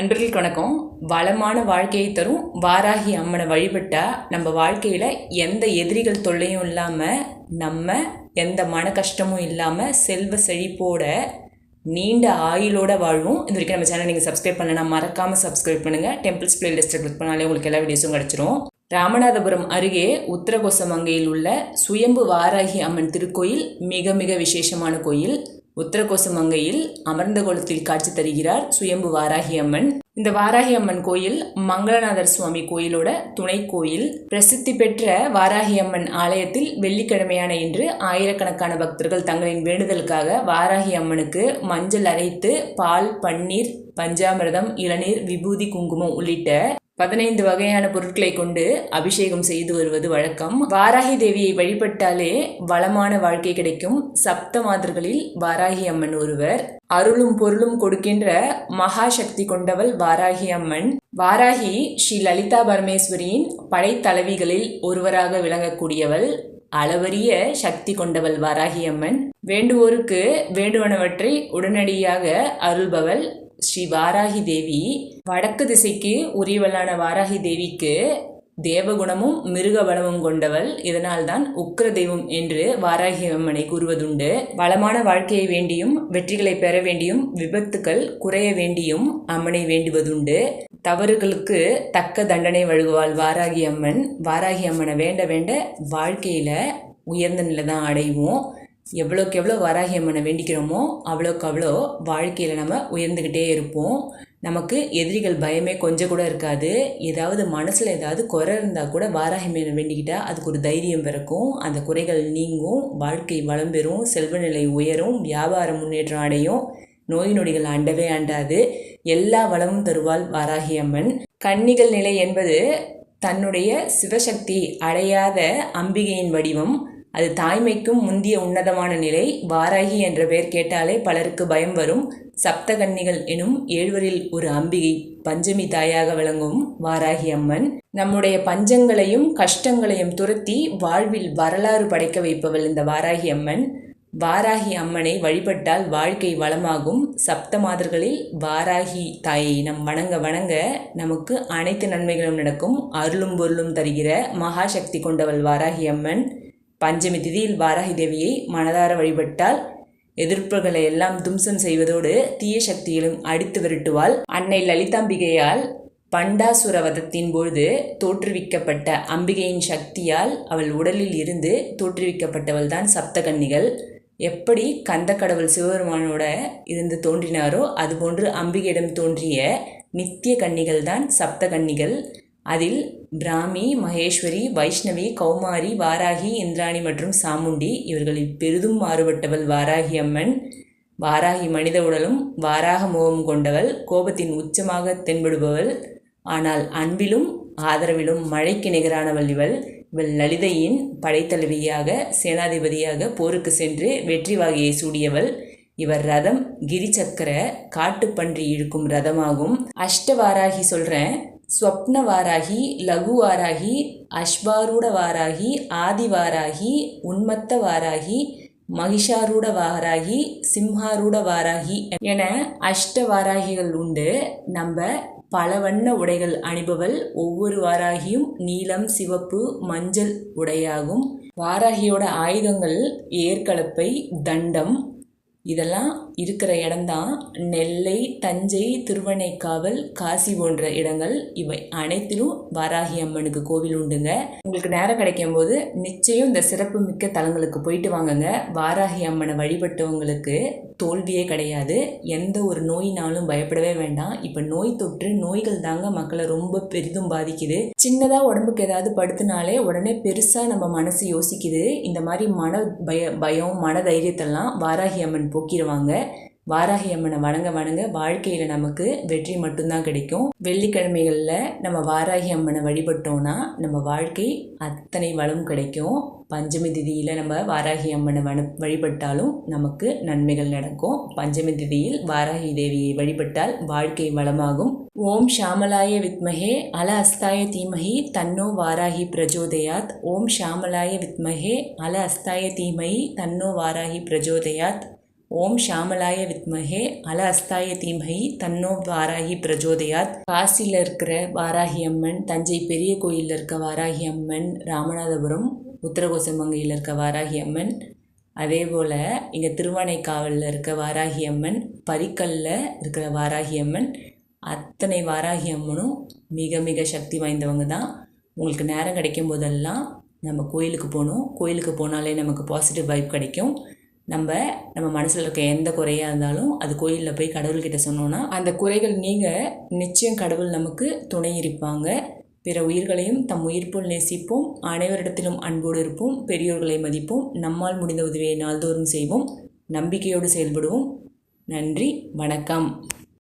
அன்பர்களுக்கு வணக்கம். வளமான வாழ்க்கையை தரும் வாராகி அம்மனை வழிபட்டா நம்ம வாழ்க்கையில் எந்த எதிரிகள் தொல்லையும் இல்லாமல் நம்ம எந்த மன கஷ்டமும் இல்லாமல் செல்வ செழிப்போட நீண்ட ஆயுளோட வாழ்வோம். இது வரைக்கும் நம்ம சேனல் நீங்கள் சப்ஸ்கிரைப் பண்ணலாம் மறக்காமல் சப்ஸ்கிரைப் பண்ணுங்கள் டெம்பிள்ஸ் பிளேலிஸ்ட்டை கிளிக் பண்ணாலே உங்களுக்கு எல்லா வீடியோஸும் கிடச்சிரும். ராமநாதபுரம் அருகே உத்தரகோசமங்கையில் உள்ள சுயம்பு வாராகி அம்மன் திருக்கோயில் மிக மிக விசேஷமான கோயில். உத்தரகோசமங்கையில் அமர்ந்த கோலத்தில் காட்சி தருகிறார் சுயம்பு வாராகி அம்மன் இந்த வாராகி அம்மன் கோயில் மங்களநாதர் சுவாமி கோயிலோட துணை கோயில். பிரசித்தி பெற்ற வாராகி அம்மன் ஆலயத்தில் வெள்ளிக்கிழமையான இன்று ஆயிரக்கணக்கான பக்தர்கள் தங்களின் வேண்டுதலுக்காக வாராகி அம்மனுக்கு மஞ்சள் அரைத்து பால் பன்னீர் பஞ்சாமிரதம் இளநீர் விபூதி குங்குமம் உள்ளிட்ட பதினைந்து வகையான பொருட்களை கொண்டு அபிஷேகம் செய்து வருவது வழக்கம். வாராகி தேவியை வழிபட்டாலே வளமான வாழ்க்கை கிடைக்கும். சப்த மாதர்களில் வாராகி அம்மன் ஒருவர். அருளும் பொருளும் கொடுக்கின்ற மகா சக்தி கொண்டவள் வாராகி அம்மன். வாராகி ஸ்ரீ லலிதா பரமேஸ்வரியின் படைத்தலைவிகளில் ஒருவராக விளங்கக்கூடியவள் அளவரிய சக்தி கொண்டவள் வாராகி அம்மன். வேண்டுவோருக்கு வேண்டுவனவற்றை உடனடியாக அருள்பவள் ஸ்ரீ வாராகி தேவி வடக்கு திசைக்கு உரியவளான வாராகி தேவிக்கு தேவகுணமும் மிருக பலமும் கொண்டவள். இதனால்தான் உக்ர தெய்வம் என்று வாராகி அம்மனை கூறுவதுண்டு. வளமான வாழ்க்கையை வேண்டியும் வெற்றிகளை பெற வேண்டியும் விபத்துக்கள் குறைய வேண்டியும் அம்மனை வேண்டுவதுண்டு. தவறுகளுக்கு தக்க தண்டனை வழங்குவாள் வாராகி அம்மன். வாராகி அம்மனை வேண்ட வேண்ட வாழ்க்கையில் உயர்ந்த நிலை தான் அடைவோம். எவ்வளோக்கு எவ்வளோ வாராகி அம்மனை வேண்டிக்கிறோமோ அவ்வளோக்கு அவ்வளோ வாழ்க்கையில் நம்ம உயர்ந்துக்கிட்டே இருப்போம். நமக்கு எதிரிகள் பயமே கொஞ்சம் கூட இருக்காது. ஏதாவது மனசில் ஏதாவது குறை இருந்தால் கூட வாராகி அம்மனை வேண்டிக்கிட்டால் அதுக்கு ஒரு தைரியம் பிறக்கும். அந்த குறைகள் நீங்கும் வாழ்க்கை வளம் பெறும் செல்வ நிலை உயரும் வியாபார முன்னேற்றம் அடையும். நோய் நொடிகள் ஆண்டவே ஆண்டாது எல்லா வளமும் தருவாள் வாராகி அம்மன் கன்னிகள் நிலை என்பது தன்னுடைய சிவசக்தி அடையாத அம்பிகையின் வடிவம். அது தாய்மைக்கும் முந்திய உன்னதமான நிலை. வாராகி என்ற பெயர் கேட்டாலே பலருக்கு பயம் வரும். சப்தகன்னிகள் எனும் ஏழ்வரில் ஒரு அம்பிகை பஞ்சமி தாயாக விளங்கும் வாராகி அம்மன். நம்முடைய பஞ்சங்களையும் கஷ்டங்களையும் துரத்தி வாழ்வில் வரலாறு படைக்க வைப்பவள் இந்த வாராகி அம்மன். வாராகி அம்மனை வழிபட்டால் வாழ்க்கை வளமாகும். சப்த மாதர்களில் வாராகி தாயை நம் வணங்க வணங்க நமக்கு அனைத்து நன்மைகளும் நடக்கும். அருளும் பொருளும் தருகிற மகாசக்தி கொண்டவள் வாராகி அம்மன். பஞ்சமி திதியில் வாராகி தேவியை மனதார வழிபட்டால் எதிர்ப்புகளை எல்லாம் தும்சம் செய்வதோடு தீய சக்தியிலும் அடித்து விரட்டுவாள். அன்னை லலிதாம்பிகையால் பண்டாசுர வதத்தின் பொழுது தோற்றுவிக்கப்பட்ட அம்பிகையின் சக்தியால் அவள் உடலில் இருந்து தோற்றுவிக்கப்பட்டவள் தான் சப்தகன்னிகள். எப்படி கந்த கடவுள் சிவபெருமானோட இருந்து தோன்றினாரோ அதுபோன்று அம்பிகையிடம் தோன்றிய நித்திய கன்னிகள் தான் சப்த கன்னிகள் அதில் பிராமி மகேஸ்வரி வைஷ்ணவி கௌமாரி வாராகி இந்திராணி மற்றும் சாமுண்டி இவர்களில் பெரிதும் மாறுபட்டவள் வாராகி அம்மன். வாராகி மனித உடலும் வாராக முகம் கொண்டவள். கோபத்தின் உச்சமாக தென்படுபவள். ஆனால் அன்பிலும் ஆதரவிலும் மழைக்கு நிகரானவள் இவள். இவள் லலிதையின் படைத்தலைவியாக சேனாதிபதியாக போருக்கு சென்று வெற்றி வாகையை சூடியவள். இவர் ரதம் கிரிச்சக்கர காட்டுப்பன்றி இழுக்கும் ரதமாகும். அஷ்டவாராகி சொல்கிறேன் ஸ்வப்ன வாராகி லகு வாராகி அஸ்வாரூட வாராகி ஆதி வாராகி உன்மத்த வாராகி மகிஷாரூட வாராகி சிம்ஹாரூட வாராகி என அஷ்ட வாராகிகள் உண்டு. நம்ம பல வண்ண உடைகள் அணிபவள் ஒவ்வொரு வாராகியும் நீலம் சிவப்பு மஞ்சள் உடையாகும். வாராகியோட ஆயுதங்கள் ஏற்கலப்பை தண்டம் இதெல்லாம் இருக்கிற இடம்தான் நெல்லை தஞ்சை திருவனைக்காவல் காசி போன்ற இடங்கள் இவை அனைத்திலும் வாராகி அம்மனுக்கு கோவில் உண்டுங்க. உங்களுக்கு நேரம் கிடைக்கும் போது நிச்சயம் இந்த சிறப்பு மிக்க தலங்களுக்கு போயிட்டு வாங்குங்க. வாராகி அம்மனை வழிபட்டவங்களுக்கு தோல்வியே கிடையாது. எந்த ஒரு நோயினாலும் பயப்படவே வேண்டாம். இப்போ நோய் தொற்று நோய்கள் தாங்க மக்களை ரொம்ப பெரிதும் பாதிக்குது. சின்னதாக உடம்புக்கு ஏதாவது படுத்துனாலே உடனே பெருசாக நம்ம மனசு யோசிக்குது. இந்த மாதிரி மன பய பயம் மன தைரியத்தெல்லாம் வாராகி அம்மன் போக்கிடுவாங்க வாராகி அம்மனை வணங்க வணங்க வாழ்க்கையில் நமக்கு வெற்றி மட்டும்தான் கிடைக்கும். வெள்ளிக்கிழமைகளில் நம்ம வாராகி அம்மனை வழிபட்டோம்னா நம்ம வாழ்க்கை அத்தனை வளம் கிடைக்கும். பஞ்சமி திதியில் நம்ம வாராகி அம்மனை வன வழிபட்டாலும் நமக்கு நன்மைகள் நடக்கும். பஞ்சமி திதியில் வாராகி தேவியை வழிபட்டால் வாழ்க்கை வளமாகும். ஓம் ஷாமலாய வித்மஹே அல அஸ்தாய தீமஹி தன்னோ வாராகி பிரஜோதயாத். ஓம் ஷாமலாய வித்மஹே அல அஸ்தாய தீமஹி தன்னோ வாராகி பிரஜோதயாத். ஓம் ஷாமலாய வித்மகே அல அஸ்தாய தீமகி தன்னோ வாராகி பிரஜோதயாத். காசியில் இருக்கிற வாராகி அம்மன் தஞ்சை பெரிய கோயிலில் இருக்க வாராகி அம்மன் ராமநாதபுரம் உத்தரகோசமங்கையில் இருக்க வாராகி அம்மன். அதே போல் இங்கே திருவானைக்காவலில் இருக்க வாராகி அம்மன் பரிக்கல்ல இருக்கிற வாராகி அம்மன். அத்தனை வாராகி அம்மனும் மிக மிக சக்தி வாய்ந்தவங்க தான். உங்களுக்கு நேரம் கிடைக்கும் போதெல்லாம் நம்ம கோயிலுக்கு போகணும். கோயிலுக்கு போனாலே நமக்கு பாசிட்டிவ் வைப் கிடைக்கும். நம்ம நம்ம மனசில் இருக்க எந்த குறையாக இருந்தாலும் அது கோயிலில் போய் கடவுள்கிட்ட சொன்னோன்னா அந்த குறைகள் நீங்கள் நிச்சயம் கடவுள் நமக்கு துணை இருப்பாங்க. பிற உயிர்களையும் தம் உயிர் போல் நேசிப்போம். அனைவரிடத்திலும் அன்போடு இருப்போம். பெரியோர்களை மதிப்போம். நம்மால் முடிந்த உதவியை நாள்தோறும் செய்வோம். நம்பிக்கையோடு செயல்படுவோம். நன்றி. வணக்கம்.